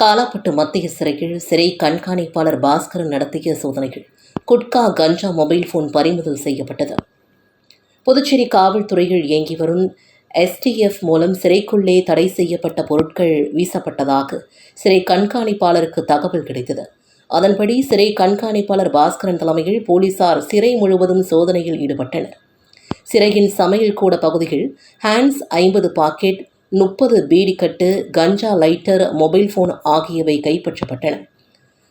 காலாப்பட்டு மத்திய சிறையில் சிறை கண்காணிப்பாளர் பாஸ்கரன் நடத்திய சோதனைகள். குட்கா கஞ்சா மொபைல் போன் பறிமுதல் செய்யப்பட்டது. புதுச்சேரி காவல்துறையில் இயங்கி வரும் எஸ்டிஎஃப் மூலம் சிறைக்குள்ளே தடை செய்யப்பட்ட பொருட்கள் வீசப்பட்டதாக சிறை கண்காணிப்பாளருக்கு தகவல் கிடைத்தது. அதன்படி சிறை கண்காணிப்பாளர் பாஸ்கரன் தலைமையில் போலீசார் சிறை முழுவதும் சோதனையில் ஈடுபட்டனர். சிறையின் சமையல் கூட பகுதியில் ஹேண்ட்ஸ் ஐம்பது பாக்கெட் முப்பது பீடிக்கட்டு கஞ்சா லைட்டர் மொபைல் போன் ஆகியவை கைப்பற்றப்பட்டன.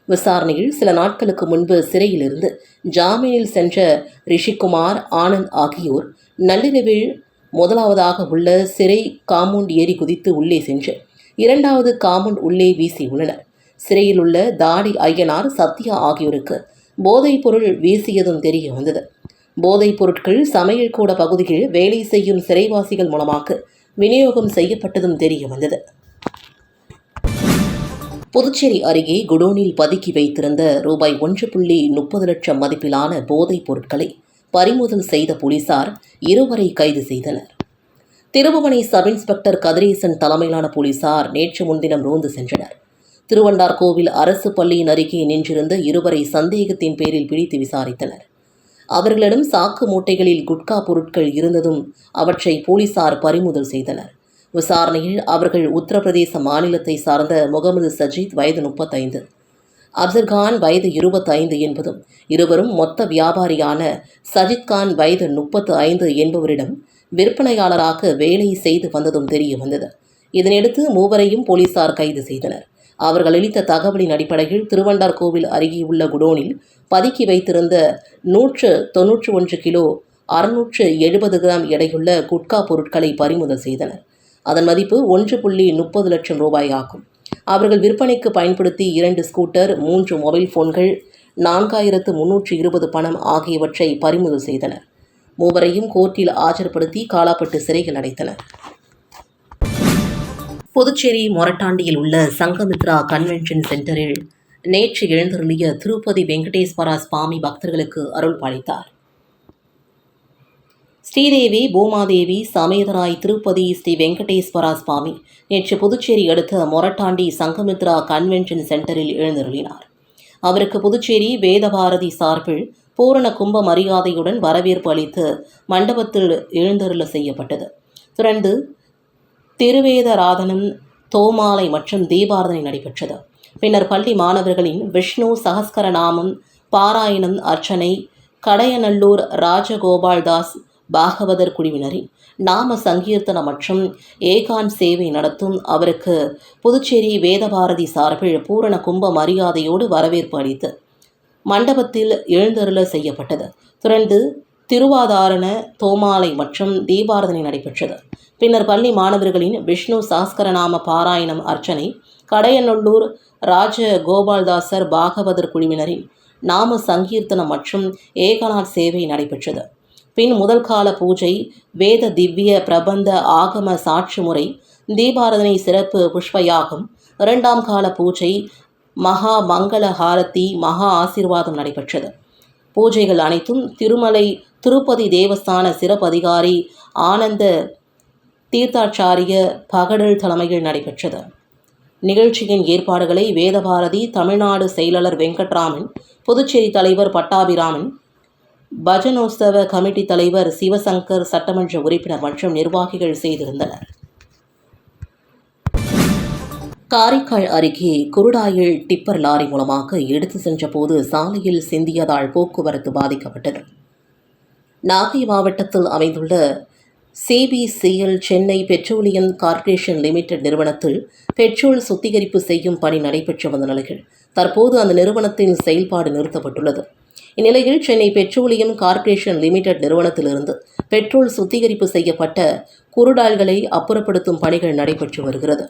விசாரணையில் சில நாட்களுக்கு முன்பு சிறையிலிருந்து ஜாமீனில் சென்ற ரிஷிகுமார் ஆனந்த் ஆகியோர் நள்ளிரவில் முதலாவதாக உள்ள சிறை காம்பவுண்ட் ஏறி குதித்து உள்ளே சென்று இரண்டாவது காம்பவுண்ட் உள்ளே வீசியுள்ளனர் சிறையில் உள்ள தாடி ஐயனார் சத்யா ஆகியோருக்கு போதைப் பொருள் வீசியதும் தெரிய வந்தது. போதைப் பொருட்கள் சமையல் கூட பகுதியில் வேலை செய்யும் சிறைவாசிகள் மூலமாக விநியோகம் செய்யப்பட்டதும் தெரிய வந்தது. புதுச்சேரி அருகே குடோனில் பதுக்கி வைத்திருந்த ரூபாய் ஒன்று புள்ளி முப்பது லட்சம் மதிப்பிலான போதைப் பொருட்களை பறிமுதல் செய்த போலீசார் இருவரை கைது செய்தனர். திருபுவனை சப் இன்ஸ்பெக்டர் கதிரேசன் தலைமையிலான போலீசார் நேற்று முன்தினம் ரோந்து சென்றனர். திருவண்டார் கோவில் அரசு பள்ளியின் அருகே நின்றிருந்த இருவரை சந்தேகத்தின் பேரில் பிடித்து விசாரித்தனர். அவர்களிடம் சாக்கு மூட்டைகளில் குட்கா பொருட்கள் இருந்ததும் அவற்றை போலீசார் பறிமுதல் செய்தனர். விசாரணையில் அவர்கள் உத்தரப்பிரதேச மாநிலத்தை சார்ந்த முகமது சஜீத் வயது முப்பத்தைந்து. அப்சர்கான் வயது இருபத்தைந்து என்பதும் இருவரும் மொத்த வியாபாரியான சஜித்கான் வயது முப்பத்து ஐந்து என்பவரிடம் விற்பனையாளராக வேலை செய்து வந்ததும் தெரிய வந்தது. இதனையடுத்து மூவரையும் போலீசார் கைது செய்தனர். அவர்கள் அளித்த தகவலின் அடிப்படையில் திருவண்டார் கோவில் அருகேயுள்ள குடோனில் பதுக்கி வைத்திருந்த நூற்று தொன்னூற்று ஒன்று கிலோ அறுநூற்று எழுபது கிராம் எடையுள்ள குட்கா பொருட்களை பறிமுதல் செய்தனர். அதன் மதிப்பு ஒன்று புள்ளி முப்பது லட்சம் ரூபாய் ஆகும். அவர்கள் விற்பனைக்கு பயன்படுத்தி இரண்டு ஸ்கூட்டர் மூன்று மொபைல் போன்கள் நான்காயிரத்து முன்னூற்று இருபது பணம் ஆகியவற்றை பறிமுதல் செய்தனர். மூவரையும் கோர்ட்டில் ஆஜர்படுத்தி காலாப்பட்டு சிறையில் அடைத்தனர். புதுச்சேரி மொரட்டாண்டியில் உள்ள சங்கமித்ரா கன்வென்ஷன் சென்டரில் நேற்று எழுந்தருளிய திருப்பதி வெங்கடேஸ்வரா சுவாமி பக்தர்களுக்கு அருள் பாலித்தார். ஸ்ரீதேவி பூமாதேவி சமேதராய் திருப்பதி ஸ்ரீ வெங்கடேஸ்வரா சுவாமி நேற்று புதுச்சேரி அடுத்த மொரட்டாண்டி சங்கமித்ரா கன்வென்ஷன் சென்டரில் எழுந்தருளினார். அவருக்கு புதுச்சேரி வேதபாரதி சார்பில் பூரண கும்ப மரியாதையுடன் வரவேற்பு அளித்து மண்டபத்தில் எழுந்தருள செய்யப்பட்டது. தொடர்ந்து திருவேதராதனம் தோமாலை மற்றும் தீபாரதனை நடைபெற்றது. பின்னர் பள்ளி மாணவர்களின் விஷ்ணு சகஸ்கரநாமம் பாராயணம் அர்ச்சனை கடையநல்லூர் ராஜகோபால்தாஸ் பாகவதர் குழுவினரின் நாம சங்கீர்த்தனம் மற்றும் ஏகான் சேவை நடத்தும் அவருக்கு புதுச்சேரி வேதபாரதி சார்பில் பூரண கும்ப மரியாதையோடு வரவேற்பு அளித்து மண்டபத்தில் எழுந்தருள செய்யப்பட்டது. தொடர்ந்து திருவாதாரண தோமாலை மற்றும் தீபாரதனை நடைபெற்றது. பின்னர் பள்ளி மாணவர்களின் விஷ்ணு சாஸ்கரநாம பாராயணம் அர்ச்சனை கடையநல்லூர் ராஜ கோபால்தாசர் பாகவதர் குழுவினரின் நாம சங்கீர்த்தனம் மற்றும் ஏகநாத் சேவை நடைபெற்றது. பின் முதல் கால பூஜை வேத திவ்ய பிரபந்த ஆகம சாட்சி முறை தீபாரதனை சிறப்பு புஷ்பயாகம் இரண்டாம் கால பூஜை மகா மங்கள ஹாரதி மகா ஆசீர்வாதம் நடைபெற்றது. பூஜைகள் அனைத்தும் திருமலை திருப்பதி தேவஸ்தான சிறப்பதிகாரி ஆனந்த தீர்த்தாச்சாரிய பகடல் தலைமையில் நடைபெற்றது. நிகழ்ச்சியின் ஏற்பாடுகளை வேதபாரதி தமிழ்நாடு செயலாளர் வெங்கட்ராமன் புதுச்சேரி தலைவர் பட்டாபிராமன் பஜனோத்சவ கமிட்டி தலைவர் சிவசங்கர் சட்டமன்ற உறுப்பினர் மற்றும் நிர்வாகிகள் செய்திருந்தனர். காரைக்கால் அருகே குருடாயில் டிப்பர் லாரி மூலமாக எடுத்து சென்றபோது சாலையில் சிந்தியதால் போக்குவரத்து பாதிக்கப்பட்டது. நாகை மாவட்டத்தில் அமைந்துள்ள CPCL Chennai petroleum corporation limited நிறுவனத்தில் பெட்ரோல் சுத்திகரிப்பு செய்யும் பணி நடைபெற்று வந்த நிலையில் தற்போது அந்த நிறுவனத்தின் செயல்பாடு நிறுத்தப்பட்டுள்ளது. இந்நிலையில் சென்னை பெட்ரோலியம் கார்ப்பரேஷன் லிமிடெட் நிறுவனத்திலிருந்து பெட்ரோல் சுத்திகரிப்பு செய்யப்பட்ட குருடாய்களை அப்புறப்படுத்தும் பணிகள் நடைபெற்று வருகிறது.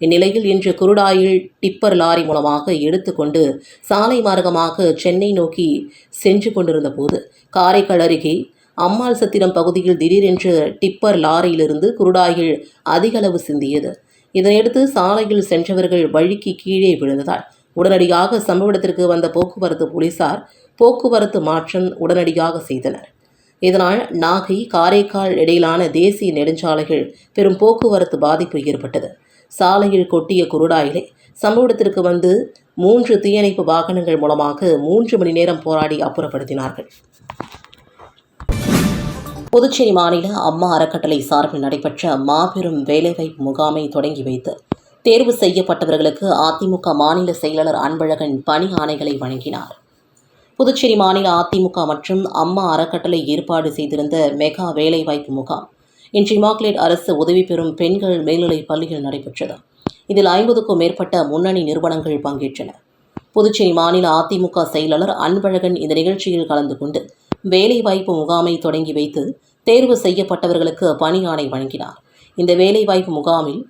இந்நிலையில் இன்று குருடாயில் டிப்பர் லாரி மூலமாக எடுத்துக்கொண்டு சாலை மார்க்கமாக சென்னை நோக்கி சென்று கொண்டிருந்த போது காரைக்கால் அருகே அம்மாள் சத்திரம் பகுதியில் திடீரென்று டிப்பர் லாரியிலிருந்து குருடாயில் அதிகளவு சிந்தியது. இதனையடுத்து சாலையில் சென்றவர்கள் வழிக்கு கீழே விழுந்ததால் உடனடியாக சம்பவ இடத்திற்கு வந்த போக்குவரத்து போலீசார் போக்குவரத்து மாற்றம் உடனடியாக செய்தனர். இதனால் நாகை காரைக்கால் இடையிலான தேசிய நெடுஞ்சாலைகள் பெரும் போக்குவரத்து பாதிப்பு ஏற்பட்டது. சாலையில் கொட்டிய குருடாயிலை சம்பவ இடத்திற்கு வந்து மூன்று தீயணைப்பு வாகனங்கள் மூலமாக மூன்று மணி நேரம் போராடி அப்புறப்படுத்தினார்கள். புதுச்சேரி மாநில அம்மா அறக்கட்டளை சார்பில் நடைபெற்ற மாபெரும் வேலைவாய்ப்பு முகாமை தொடங்கி வைத்து தேர்வு செய்யப்பட்டவர்களுக்கு அதிமுக மாநில செயலாளர் அன்பழகன் பணி ஆணைகளை வழங்கினார். புதுச்சேரி மாநில அதிமுக மற்றும் அம்மா அறக்கட்டளை ஏற்பாடு செய்திருந்த மெகா வேலைவாய்ப்பு முகாம் இன்று இமாக்லேட் அரசு உதவி பெறும் பெண்கள் மேல்நிலைப் பள்ளியில் நடைபெற்றது. இதில் ஐம்பதுக்கும் மேற்பட்ட முன்னணி நிறுவனங்கள் பங்கேற்றன. புதுச்சேரி மாநில அதிமுக செயலாளர் அன்பழகன் இந்த நிகழ்ச்சியில் கலந்து கொண்டு வேலைவாய்ப்பு முகாமை தொடங்கி வைத்து தேர்வு செய்யப்பட்டவர்களுக்கு பணி ஆணை வழங்கினார். இந்த வேலைவாய்ப்பு முகாமில்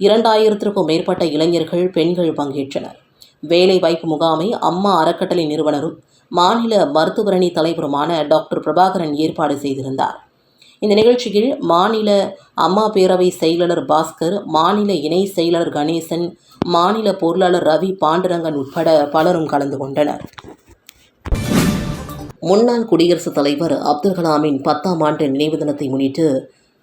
இரண்டாயிரத்திற்கும் மேற்பட்ட இளைஞர்கள் பெண்கள் பங்கேற்றனர். வேலைவாய்ப்பு முகாமை அம்மா அறக்கட்டளை நிறுவனரும் மாநில மருத்துவரணி தலைவருமான டாக்டர் பிரபாகரன் ஏற்பாடு செய்திருந்தார். இந்த நிகழ்ச்சியில் மாநில அம்மா பேரவை செயலாளர் பாஸ்கர் மாநில இணை செயலாளர் கணேசன் மாநில பொருளாளர் ரவி பாண்டுரங்கன் உட்பட பலரும் கலந்து கொண்டனர். முன்னாள் குடியரசுத் தலைவர் அப்துல் கலாமின் பத்தாம் ஆண்டு நினைவு தினத்தை முன்னிட்டு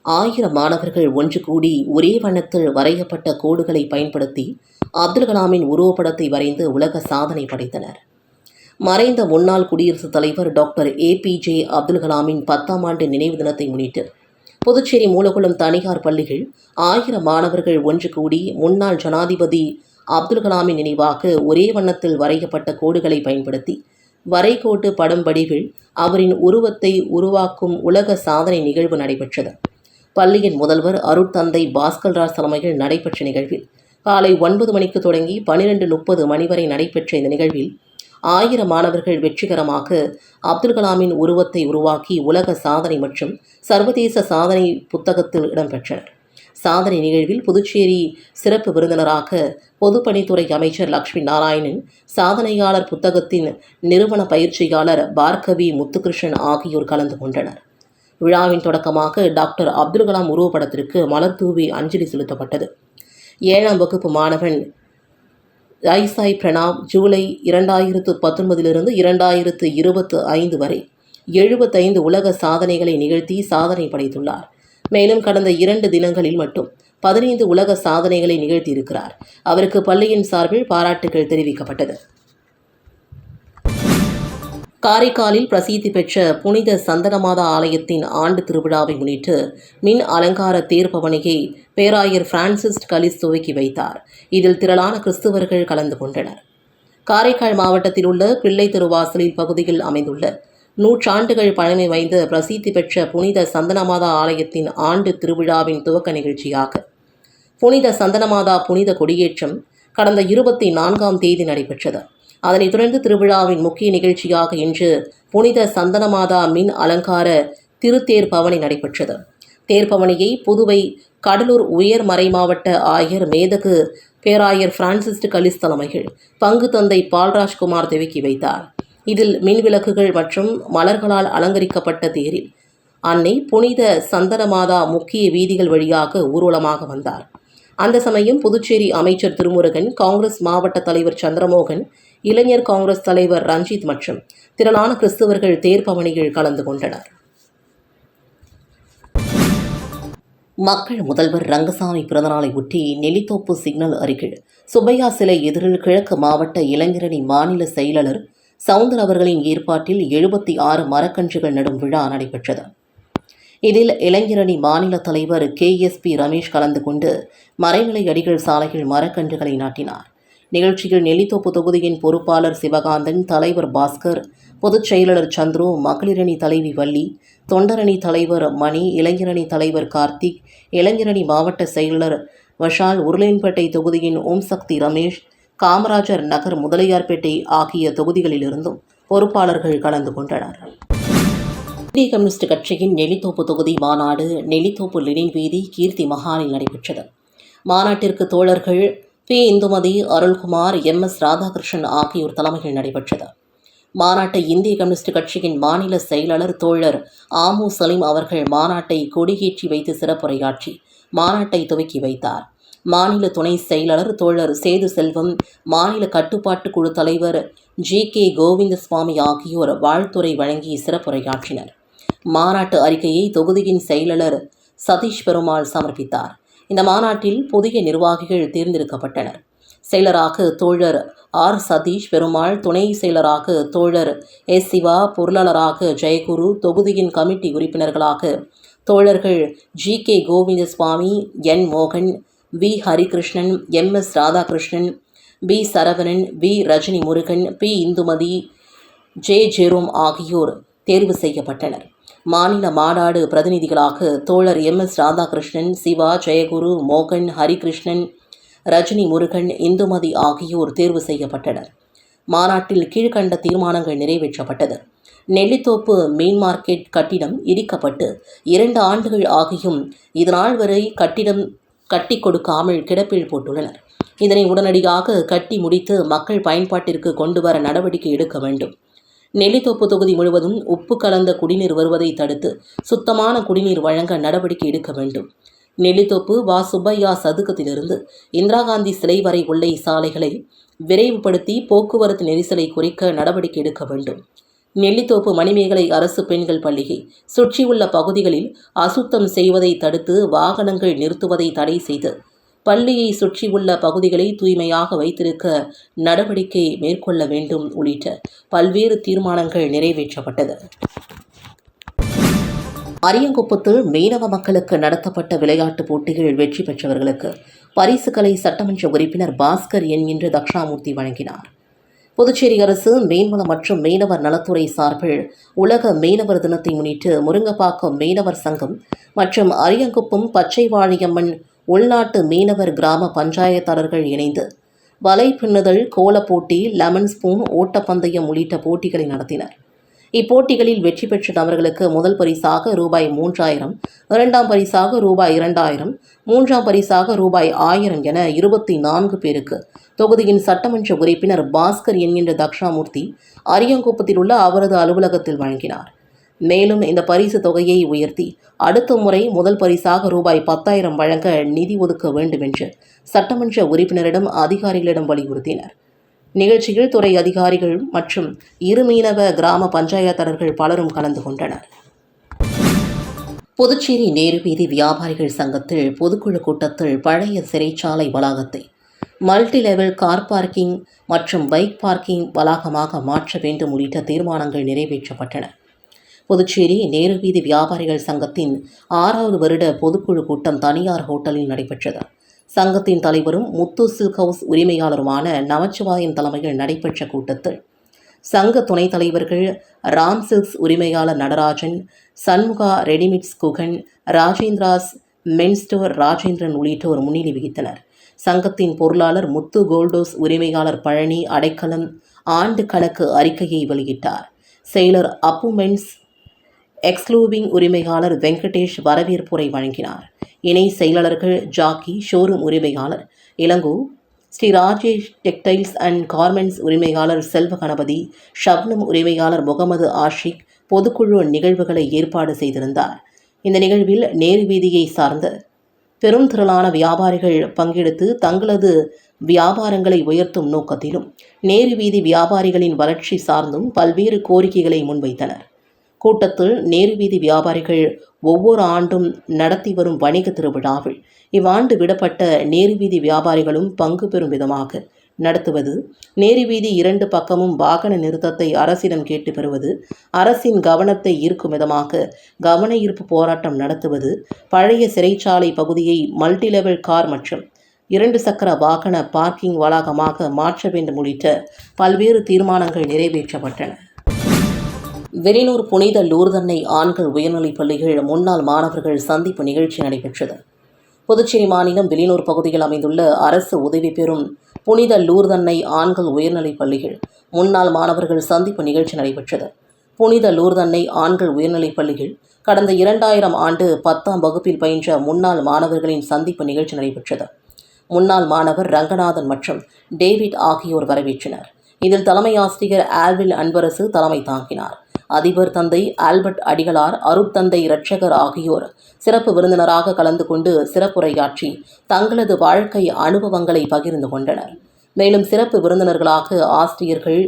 ஆயிரம் மாணவர்கள் ஒன்று கூடி ஒரே வண்ணத்தில் வரையப்பட்ட கோடுகளை பயன்படுத்தி அப்துல் கலாமின் உருவப்படத்தை வரைந்து உலக சாதனை படைத்தனர். மறைந்த முன்னாள் குடியரசுத் தலைவர் டாக்டர் ஏபிஜே அப்துல் கலாமின் பத்தாம் ஆண்டு நினைவு தினத்தை முன்னிட்டு புதுச்சேரி மூலகுளம் தனியார் பள்ளிகள் ஆயிரம் மாணவர்கள் ஒன்று கூடி முன்னாள் ஜனாதிபதி அப்துல் கலாமின் நினைவாக ஒரே வண்ணத்தில் வரையப்பட்ட கோடுகளை பயன்படுத்தி வரைகோட்டு படம் வடிவில் அவரின் உருவத்தை உருவாக்கும் உலக சாதனை நிகழ்வு நடைபெற்றது. பள்ளியின் முதல்வர் அருட்தந்தை பாஸ்கல்ராஜ் தலைமையில் நடைபெற்ற நிகழ்வில் காலை ஒன்பது மணிக்கு தொடங்கி பனிரெண்டு முப்பது மணி வரை நடைபெற்ற இந்த நிகழ்வில் ஆயிரம் மாணவர்கள் வெற்றிகரமாக அப்துல் கலாமின் உருவத்தை உருவாக்கி உலக சாதனை மற்றும் சர்வதேச சாதனை புத்தகத்தில் இடம்பெற்றனர். சாதனை நிகழ்வில் புதுச்சேரி சிறப்பு விருந்தினராக பொதுப்பணித்துறை அமைச்சர் லக்ஷ்மி நாராயணன் சாதனையாளர் புத்தகத்தின் நிறுவன பயிற்சியாளர் பார்கவி முத்துகிருஷ்ணன் ஆகியோர் கலந்து கொண்டனர். விழாவின் தொடக்கமாக டாக்டர் அப்துல் கலாம் உருவப்படத்திற்கு மலர் தூவி அஞ்சலி செலுத்தப்பட்டது. ஏழாம் வகுப்பு மாணவன் ஐசாய் பிரணாப் ஜூலை இரண்டாயிரத்து பத்தொன்பதிலிருந்து இரண்டாயிரத்து இருபத்து ஐந்து வரை எழுபத்தைந்து உலக சாதனைகளை நிகழ்த்தி சாதனை படைத்துள்ளார். மேலும் கடந்த இரண்டு தினங்களில் மட்டும் பதினைந்து உலக சாதனைகளை நிகழ்த்தியிருக்கிறார். அவருக்கு பள்ளியின் சார்பில் பாராட்டுகள் தெரிவிக்கப்பட்டது. காரைக்காலில் பிரசித்தி பெற்ற புனித சந்தனமாதா ஆலயத்தின் ஆண்டு திருவிழாவை முன்னிட்டு மின் அலங்கார தேர்பவனையை பேராயர் பிரான்சிஸ் கலிஸ் துவக்கி வைத்தார். இதில் திரளான கிறிஸ்துவர்கள் கலந்து கொண்டனர். காரைக்கால் மாவட்டத்தில் உள்ள பிள்ளை திருவாசலின் பகுதியில் அமைந்துள்ள நூற்றாண்டுகள் பழமை வாய்ந்த பிரசித்தி பெற்ற புனித சந்தனமாதா ஆலயத்தின் ஆண்டு திருவிழாவின் துவக்க நிகழ்ச்சியாக. புனித சந்தனமாதா புனித கொடியேற்றம் கடந்த இருபத்தி நான்காம் தேதி நடைபெற்றது. அதனைத் தொடர்ந்து திருவிழாவின் முக்கிய நிகழ்ச்சியாக இன்று புனித சந்தனமாதா மின் அலங்கார திருத்தேர் பவனி நடைபெற்றது. தேர்பவனியை புதுவை கடலூர் உயர் மறைமாவட்ட ஆயர் மேதகு பேராயர் பிரான்சிஸ்ட் கலிஸ் தலைமையில் பங்கு தந்தை பால்ராஜ்குமார் துவக்கி வைத்தார். இதில் மின் விளக்குகள் மற்றும் மலர்களால் அலங்கரிக்கப்பட்ட தேரில். அன்னை புனித சந்தனமாதா முக்கிய வீதிகள் வழியாக ஊர்வலமாக வந்தார். அந்த சமயம் புதுச்சேரி அமைச்சர் திருமுருகன் காங்கிரஸ் மாவட்ட தலைவர் சந்திரமோகன் இளைஞர் காங்கிரஸ் தலைவர் ரஞ்சித் மற்றும் திரளான கிறிஸ்தவர்கள் தேர்பவனியில் கலந்து கொண்டனர். மக்கள் முதல்வர் ரங்கசாமி பிறந்தநாளை ஒட்டி நெல்லித்தோப்பு சிக்னல் அருகில் சுப்பையா சிலை எதிரில் கிழக்கு மாவட்ட இளைஞரணி மாநில செயலாளர் சவுந்தர் அவர்களின் ஏற்பாட்டில் எழுபத்தி ஆறு மரக்கன்றுகள் நடும் விழா நடைபெற்றது. இதில் இளைஞரணி மாநில தலைவர் கே எஸ் பி ரமேஷ் கலந்து கொண்டு மறைநிலை அடிகள் சாலையில் மரக்கன்றுகளை நாட்டினார். நிகழ்ச்சியில் நெல்லித்தோப்பு தொகுதியின் பொறுப்பாளர் சிவகாந்தன் தலைவர் பாஸ்கர் பொதுச் செயலாளர் சந்துரு மகளிரணி தலைவி வள்ளி தொண்டரணி தலைவர் மணி இளைஞரணி தலைவர் கார்த்திக் இளைஞரணி மாவட்ட செயலர் வஷால் உருளையன்பேட்டை தொகுதியின் ஓம் சக்தி ரமேஷ் காமராஜர் நகர் முதலியார்பேட்டை ஆகிய தொகுதிகளிலிருந்தும் பொறுப்பாளர்கள் கலந்து கொண்டனர். இந்திய கம்யூனிஸ்ட் கட்சியின் நெல்லித்தோப்பு தொகுதி மாநாடு நெல்லித்தோப்பு லெனின் வீதி கீர்த்தி மகாலில் நடைபெற்றது. மாநாட்டிற்கு தோழர்கள் P. Indumathi Arulkumar M. S. Radhakrishnan ஆகியோர் தலைமையில் நடைபெற்றது. மாநாட்டை இந்திய கம்யூனிஸ்ட் கட்சியின் மாநில செயலாளர் தோழர் ஆமு சலீம் அவர்கள் மாநாட்டை கொடியேற்றி வைத்து சிறப்புரையாற்றி மாநாட்டை துவக்கி வைத்தார். மாநில துணை செயலாளர் தோழர் சேது செல்வம் மாநில கட்டுப்பாட்டு குழு தலைவர் ஜி கே கோவிந்தசுவாமி ஆகியோர் வாழ்த்துரை வழங்கி சிறப்புரையாற்றினர். மாநாட்டு அறிக்கையை தொகுதியின் செயலாளர் சதீஷ் பெருமாள் சமர்ப்பித்தார். இந்த மாநாட்டில் புதிய நிர்வாகிகள் தேர்ந்தெடுக்கப்பட்டனர். செயலராக தோழர் ஆர். சதீஷ் பெருமாள் துணை செயலராக தோழர் எஸ். சிவா பொருளாளராக ஜெயகுரு தொகுதியின் கமிட்டி உறுப்பினர்களாக தோழர்கள் ஜி கே கோவிந்தசுவாமி என். மோகன் V Harikrishnan M S Radhakrishnan P Saravanan V Rajini Murugan P Indumathi J Jerome ஆகியோர் தேர்வு செய்யப்பட்டனர். மாநில மாநாடு பிரதிநிதிகளாக தோழர் எம் எஸ் ராதாகிருஷ்ணன் சிவா ஜெயகுரு மோகன் ஹரிகிருஷ்ணன் ரஜினி முருகன் இந்துமதி ஆகியோர் தேர்வு செய்யப்பட்டனர். மாநாட்டில் கீழ்க்கண்ட தீர்மானங்கள் நிறைவேற்றப்பட்டது. நெல்லித்தோப்பு மீன் மார்க்கெட் கட்டிடம் இடிக்கப்பட்டு இரண்டு ஆண்டுகள் ஆகியும் இதுநாள் வரை கட்டிடம் கட்டி கொடுக்காமல் கிடப்பில் போட்டுள்ளனர். இதனை உடனடியாக கட்டி முடித்து மக்கள் பயன்பாட்டிற்கு கொண்டு வர நடவடிக்கை எடுக்க வேண்டும். நெல்லித்தோப்பு தொகுதி முழுவதும் உப்பு கலந்த குடிநீர் வருவதை தடுத்து சுத்தமான குடிநீர் வழங்க நடவடிக்கை எடுக்க வேண்டும். நெல்லித்தோப்பு வா சுப்பையா சதுக்கத்திலிருந்து இந்திரா காந்தி சிலை வரை உள்ள சாலைகளை விரைவுபடுத்தி போக்குவரத்து நெரிசலை குறைக்க நடவடிக்கை எடுக்க வேண்டும். நெல்லித்தோப்பு மணிமேகலை அரசு பெண்கள் பள்ளியை சுற்றியுள்ள பகுதிகளில் அசுத்தம் செய்வதை தடுத்து வாகனங்கள் நிறுத்துவதை தடை செய்து பள்ளியை சுற்றியுள்ள பகுதிகளை தூய்மையாக வைத்திருக்க நடவடிக்கை மேற்கொள்ள வேண்டும் உள்ளிட்ட பல்வேறு தீர்மானங்கள் நிறைவேற்றப்பட்டது. அரியங்குப்பத்தில் மீனவ மக்களுக்கு நடத்தப்பட்ட விளையாட்டுப் போட்டிகள் வெற்றி பெற்றவர்களுக்கு பரிசுகளை சட்டமன்ற உறுப்பினர் பாஸ்கர் என்கின்ற தக்ஷாமூர்த்தி வழங்கினார். புதுச்சேரி அரசு மீன்வளம் மற்றும் மீனவர் நலத்துறை சார்பில் உலக மீனவர் தினத்தை முன்னிட்டு முருங்கப்பாக்கம் மீனவர் சங்கம் மற்றும் அரியங்குப்பம் பச்சை வாழியம்மன் உள்நாட்டு மீனவர் கிராம பஞ்சாயத்தாளர்கள் இணைந்து வலை பின்னுதல் கோலப்போட்டி லெமன் ஸ்பூன் ஓட்டப்பந்தயம் உள்ளிட்ட போட்டிகளை நடத்தினர். இப்போட்டிகளில் வெற்றி பெற்ற நபர்களுக்கு முதல் பரிசாக ரூபாய் மூன்றாயிரம் இரண்டாம் பரிசாக ரூபாய் இரண்டாயிரம் மூன்றாம் பரிசாக ரூபாய் ஆயிரம் என இருபத்தி நான்கு பேருக்கு தொகுதியின் சட்டமன்ற உறுப்பினர் பாஸ்கர் என்கின்ற தக்ஷாமூர்த்தி அரியங்குப்பத்தில் உள்ள அவரது அலுவலகத்தில் வழங்கினார். மேலும் இந்த பரிசு தொகையை உயர்த்தி அடுத்த முறை முதல் பரிசாக ரூபாய் பத்தாயிரம் வழங்க நிதி ஒதுக்க வேண்டும் என்று சட்டமன்ற உறுப்பினரிடம் அதிகாரிகளிடம் வலியுறுத்தினர். நிகழ்ச்சியில் துறை அதிகாரிகள் மற்றும் இரு மீனவ கிராம பஞ்சாயத்தாளர்கள் பலரும் கலந்து கொண்டனர். புதுச்சேரி நேரு வீதி வியாபாரிகள் சங்கத்தில் பொதுக்குழு கூட்டத்தில் பழைய சிறைச்சாலை வளாகத்தை மல்டி லெவல் கார் பார்க்கிங் மற்றும் பைக் பார்க்கிங் வளாகமாக மாற்ற வேண்டும் உள்ளிட்ட தீர்மானங்கள் நிறைவேற்றப்பட்டன. புதுச்சேரி நேரு வீதி வியாபாரிகள் சங்கத்தின் ஆறாவது வருட பொதுக்குழு கூட்டம் தனியார் ஹோட்டலில் நடைபெற்றது. சங்கத்தின் தலைவரும் முத்து சில்க் ஹவுஸ் உரிமையாளருமான நமச்சிவாயம் தலைமையில் நடைபெற்ற கூட்டத்தில் சங்க துணைத் தலைவர்கள் ராம் சில்க்ஸ் உரிமையாளர் நடராஜன் சண்முகா ரெடிமிட்ஸ் குகன் ராஜேந்திராஸ் மென்ஸ்டோர் ராஜேந்திரன் உள்ளிட்டோர் முன்னிலை வகித்தனர். சங்கத்தின் பொருளாளர் முத்து கோல்டோஸ் உரிமையாளர் பழனி அடைக்கலம் ஆண்டு கணக்கு அறிக்கையை வெளியிட்டார். செயலர் அப்புமென்ஸ் எக்ஸ்க்ளூவிங் உரிமையாளர் வெங்கடேஷ் வரவேற்புரை வழங்கினார். இணை செயலாளர்கள் ஜாக்கி ஷோரூம் உரிமையாளர் Ilango Sri Rajesh textiles and garments உரிமையாளர் செல்வ கணபதி ஷப்னம் உரிமையாளர் முகமது ஆஷிக் பொதுக்குழு நிகழ்வுகளை ஏற்பாடு செய்திருந்தார். இந்த நிகழ்வில் நேரு வீதியை சார்ந்த பெரும் திரளான வியாபாரிகள் பங்கெடுத்து தங்களது வியாபாரங்களை உயர்த்தும் நோக்கத்திலும் நேரு வீதி வியாபாரிகளின் வளர்ச்சி சார்ந்தும் பல்வேறு கோரிக்கைகளை முன்வைத்தனர். கூட்டத்தில் நேரு வீதி வியாபாரிகள் ஒவ்வொரு ஆண்டும் நடத்தி வரும் வணிக திருவிழாவில் இவ்வாண்டு விடப்பட்ட நேரு வீதி வியாபாரிகளும் பங்கு பெறும் விதமாக நடத்துவது. நேரு வீதி இரண்டு பக்கமும் வாகன நிறுத்தத்தை அரசிடம் கேட்டு பெறுவது. அரசின் கவனத்தை ஈர்க்கும் விதமாக கவன ஈர்ப்பு போராட்டம் நடத்துவது. பழைய சிறைச்சாலை பகுதியை மல்டி லெவல் கார் மற்றும் இரண்டு சக்கர வாகன பார்க்கிங் வளாகமாக மாற்ற வேண்டும் உள்ளிட்ட பல்வேறு தீர்மானங்கள் நிறைவேற்றப்பட்டன. வெளியூர் புனித லூர்தன்னை ஆண்கள் உயர்நிலைப் பள்ளிகள் முன்னாள் மாணவர்கள் சந்திப்பு நிகழ்ச்சி நடைபெற்றது. புதுச்சேரி மாநிலம் வெளியூர் பகுதியில் அமைந்துள்ள அரசு உதவி பெறும் புனித லூர்தன்னை ஆண்கள் உயர்நிலைப் பள்ளிகள். முன்னாள் மாணவர்கள் சந்திப்பு நிகழ்ச்சி நடைபெற்றது. புனித லூர்தன்னை ஆண்கள் உயர்நிலைப் பள்ளிகள். கடந்த இரண்டாயிரம் ஆண்டு பத்தாம் வகுப்பில் பயின்ற முன்னாள் மாணவர்களின் சந்திப்பு நிகழ்ச்சி நடைபெற்றது. முன்னாள் மாணவர் ரங்கநாதன் மற்றும் டேவிட் ஆகியோர் வரவேற்றனர். இதில் தலைமை ஆசிரியர் ஆல்வில் அன்பரசு தலைமை தாங்கினார். அதிபர் தந்தை ஆல்பர்ட் அடிகளார் அருட்தந்தை இரட்சகர் ஆகியோர் சிறப்பு விருந்தினராக கலந்து கொண்டு சிறப்புரையாற்றி தங்களது வாழ்க்கை அனுபவங்களை பகிர்ந்து கொண்டனர். மேலும் சிறப்பு விருந்தினர்களாக ஆசிரியர்கள்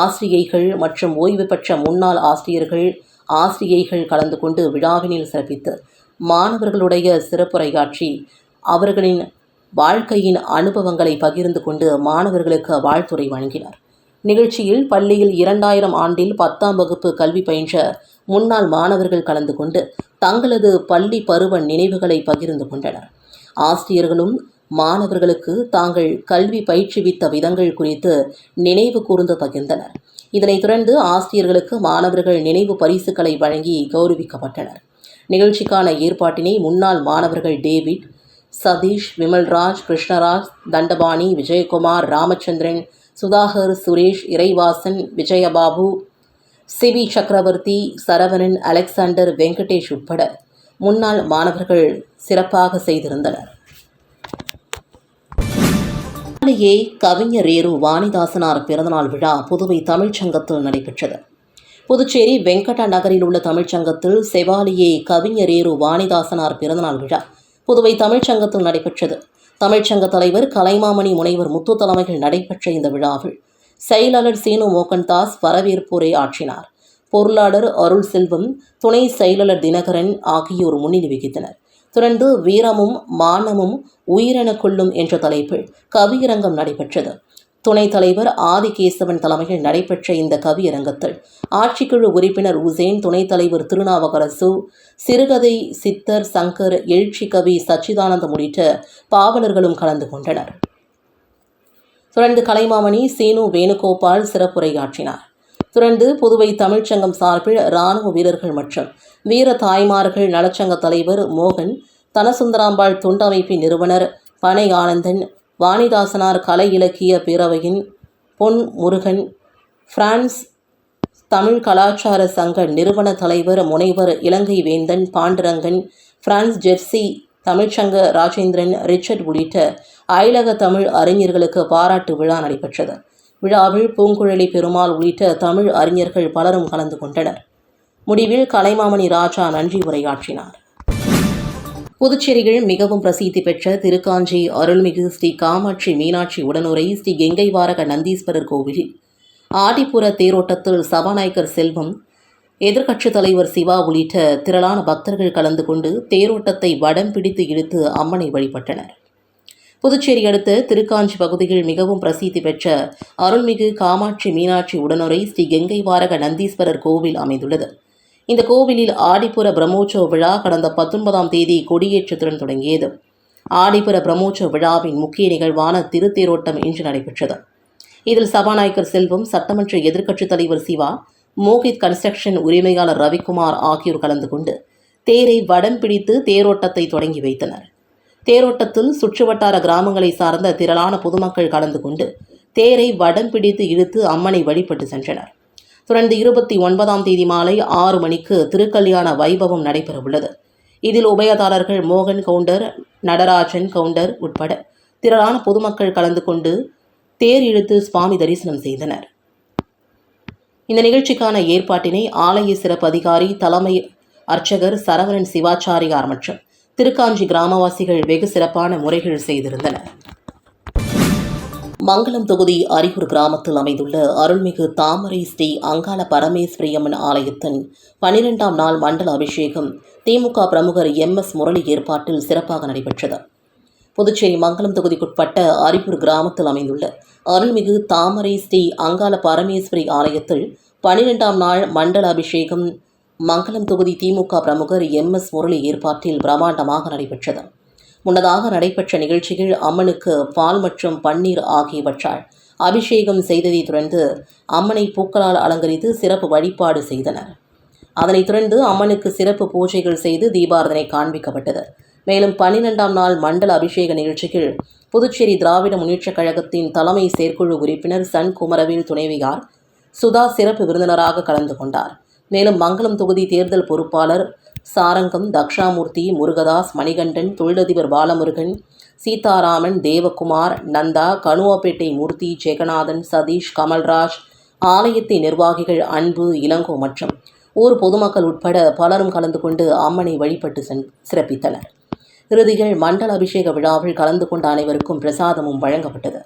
ஆசிரியைகள் மற்றும் ஓய்வு பெற்ற முன்னாள் ஆசிரியர்கள் ஆசிரியைகள் கலந்து கொண்டு விழாவினில் சிறப்பித்து மாணவர்களுடைய சிறப்புரையாற்றி அவர்களின் வாழ்க்கையின் அனுபவங்களை பகிர்ந்து கொண்டு மாணவர்களுக்கு வாழ்த்துரை வழங்கினார். நிகழ்ச்சியில் பள்ளியில் இரண்டாயிரம் ஆண்டில் பத்தாம் வகுப்பு கல்வி பயின்ற முன்னாள் மாணவர்கள் கலந்து கொண்டு தங்களது பள்ளி பருவ நினைவுகளை பகிர்ந்து கொண்டனர். ஆசிரியர்களும் மாணவர்களுக்கு தாங்கள் கல்வி பயிற்றுவித்த விதங்கள் குறித்து நினைவு கூர்ந்து பகிர்ந்தனர். இதனைத் தொடர்ந்து ஆசிரியர்களுக்கு மாணவர்கள் நினைவு பரிசுகளை வழங்கி கௌரவிக்கப்பட்டனர். நிகழ்ச்சிக்கான ஏற்பாட்டினை முன்னாள் மாணவர்கள் David Sathish Vimalraj Krishnaraj Dhandapani Vijayakumar Ramachandran Sudhakar Suresh Iraivasan Vijayababu C V Chakravarthy Saravanan Alexander Venkatesh உட்பட முன்னாள் மாணவர்கள் சிறப்பாக செய்திருந்தனர். நாளையே கவிஞர் ஏரு வாணிதாசனார் பிறந்தநாள் விழா புதுவை தமிழ்ச்சங்கத்தில் நடைபெற்றது. புதுச்சேரி வெங்கடா நகரில் உள்ள தமிழ்ச்சங்கத்தில் செவாலியே கவிஞர் ரேரு வாணிதாசனார் பிறந்தநாள் விழா புதுவை தமிழ்ச்சங்கத்தில் நடைபெற்றது. தமிழ்ச்சங்க தலைவர் கலைமாமணி முனைவர் முத்து தலைமையில் நடைபெற்ற இந்த விழாவில் செயலாளர் சீனு மோகன்தாஸ் வரவேற்புரை ஆற்றினார். பொருளாளர் அருள் செல்வம் துணை செயலாளர் தினகரன் ஆகியோர் முன்னிலை வகித்தனர். தொடர்ந்து வீரமும் மானமும் உயிரென கொள்ளும் என்ற தலைப்பில் கவியரங்கம் நடைபெற்றது. துணைத் தலைவர் ஆதிகேசவன் தலைமையில் நடைபெற்ற இந்த கவியரங்கத்தில் ஆட்சிக்குழு உறுப்பினர் உசேன் துணைத் தலைவர் திருநாவுக்கரசு சிறுகதை சித்தர் சங்கர் எழுச்சி கவி சச்சிதானந்தம் உள்ளிட்ட பாவலர்களும் கலந்து கொண்டனர். தொடர்ந்து கலைமாமணி சீனு வேணுகோபால் சிறப்புரையாற்றினார். தொடர்ந்து புதுவை தமிழ்ச்சங்கம் சார்பில் இராணுவ வீரர்கள் மற்றும் வீர தாய்மார்கள் நலச்சங்க தலைவர் மோகன் தனசுந்தராம்பாள் தொண்டமைப்பின் நிறுவனர் பனை ஆனந்தன் வாணிதாசனார் கலை இலக்கிய பேரவையின் பொன் முருகன் பிரான்ஸ் தமிழ் கலாச்சார சங்க நிறுவன தலைவர் முனைவர் இலங்கை வேந்தன் பாண்டுரங்கன் பிரான்ஸ் ஜெர்சி தமிழ்ச்சங்க ராஜேந்திரன் ரிச்சர்ட் உள்ளிட்ட அயலக தமிழ் அறிஞர்களுக்கு பாராட்டு விழா நடைபெற்றது. விழாவில் பூங்குழலி பெருமாள் உள்ளிட்ட தமிழ் அறிஞர்கள் பலரும் கலந்து கொண்டனர். முடிவில் கலைமாமணி ராஜா நன்றி உரையாற்றினார். புதுச்சேரியில் மிகவும் பிரசித்தி பெற்ற திருக்காஞ்சி அருள்மிகு ஸ்ரீ காமாட்சி மீனாட்சி உடனுரை ஸ்ரீ கெங்கைவாரக நந்தீஸ்வரர் கோவிலில். ஆடிப்புற தேரோட்டத்தில் சபாநாயகர் செல்வம் எதிர்க்கட்சித் தலைவர் சிவா உள்ளிட்ட திரளான பக்தர்கள் கலந்து கொண்டு தேரோட்டத்தை வடம் பிடித்து இழுத்து அம்மனை வழிபட்டனர். புதுச்சேரி அடுத்த திருக்காஞ்சி பகுதியில் மிகவும் பிரசித்தி பெற்ற அருள்மிகு காமாட்சி மீனாட்சி உடனுரை ஸ்ரீ கெங்கைவாரக நந்தீஸ்வரர் கோவில் அமைந்துள்ளது. இந்த கோவிலில் ஆடிப்புற பிரம்மோற்சவ விழா கடந்த பத்தொன்பதாம் தேதி கொடியேற்றத்துடன் தொடங்கியது. ஆடிப்புற பிரம்மோற்சவ விழாவின் முக்கிய நிகழ்வான திருத்தேரோட்டம் இன்று நடைபெற்றது. இதில் சபாநாயகர் செல்வம் சட்டமன்ற எதிர்க்கட்சித் தலைவர் சிவா மோகித் கன்ஸ்ட்ரக்ஷன் உரிமையாளர் ரவிக்குமார் ஆகியோர் கலந்து கொண்டு தேரை வடம் பிடித்து தேரோட்டத்தை தொடங்கி வைத்தனர். தேரோட்டத்தில் சுற்றுவட்டார கிராமங்களை சார்ந்த திரளான பொதுமக்கள் கலந்து கொண்டு தேரை வடம் பிடித்து இழுத்து அம்மனை வழிபட்டு சென்றனர். தொடர்ந்து இருபத்தி ஒன்பதாம் தேதி மாலை ஆறு மணிக்கு திருக்கல்யாண வைபவம் நடைபெறவுள்ளது. இதில் உபயதாரர்கள் மோகன் கவுண்டர் நடராஜன் கவுண்டர் உட்பட திரளான பொதுமக்கள் கலந்து கொண்டு தேர் இழுத்து சுவாமி தரிசனம் செய்தனர். இந்த நிகழ்ச்சிக்கான ஏற்பாட்டினை ஆலய சிறப்பு அதிகாரி தலைமை அர்ச்சகர் சரவணன் சிவாச்சாரியார் மற்றும் திருக்காஞ்சி கிராமவாசிகள் வெகு சிறப்பான முறைகள் செய்திருந்தனர். மங்களம் தொகுதி அரியூர் கிராமத்தில் அமைந்துள்ள அருள்மிகு தாமரை ஸ்ரீ அங்காள பரமேஸ்வரி அம்மன் ஆலயத்தின் பனிரெண்டாம் நாள் மண்டல அபிஷேகம் திமுக பிரமுகர் எம் எஸ் முரளி ஏற்பாட்டில் சிறப்பாக நடைபெற்றது. புதுச்சேரி மங்களம் தொகுதிக்குட்பட்ட அரியூர் கிராமத்தில் அமைந்துள்ள அருள்மிகு தாமரை ஸ்ரீ அங்காள பரமேஸ்வரி ஆலயத்தில் பனிரெண்டாம் நாள் மண்டல அபிஷேகம் மங்களம் தொகுதி திமுக பிரமுகர் எம் எஸ் முரளி ஏற்பாட்டில் பிரமாண்டமாக நடைபெற்றது. முன்னதாக நடைபெற்ற நிகழ்ச்சியில் அம்மனுக்கு பால் மற்றும் பன்னீர் ஆகியவற்றால் அபிஷேகம் செய்ததைத் தொடர்ந்து அம்மனை பூக்களால் அலங்கரித்து சிறப்பு வழிபாடு செய்தனர். அதனைத் தொடர்ந்து அம்மனுக்கு சிறப்பு பூஜைகள் செய்து தீபாரதனை காண்பிக்கப்பட்டது. மேலும் பன்னிரெண்டாம் நாள் மண்டல அபிஷேக நிகழ்ச்சியில் புதுச்சேரி திராவிட முன்னேற்றக் கழகத்தின் தலைமை செயற்குழு உறுப்பினர் சன் குமரவேல் துணைவியார் சுதா சிறப்பு விருந்தினராக கலந்து கொண்டார். மேலும் மங்களம் தொகுதி தேர்தல் பொறுப்பாளர் சாரங்கம் தக்ஷாமூர்த்தி முருகதாஸ் மணிகண்டன் தொழிலதிபர் பாலமுருகன் சீதாராமன் தேவகுமார் நந்தா கணுவாப்பேட்டை மூர்த்தி ஜெகநாதன் சதீஷ் கமல்ராஜ் ஆலயத்தின் நிர்வாகிகள் அன்பு இளங்கோ மற்றும் ஊர் பொதுமக்கள் உட்பட பலரும் கலந்து கொண்டு அம்மனை வழிபட்டு சிறப்பித்தனர். இறுதியில் மண்டல அபிஷேக விழாவில் கலந்து கொண்ட அனைவருக்கும் பிரசாதமும் வழங்கப்பட்டது.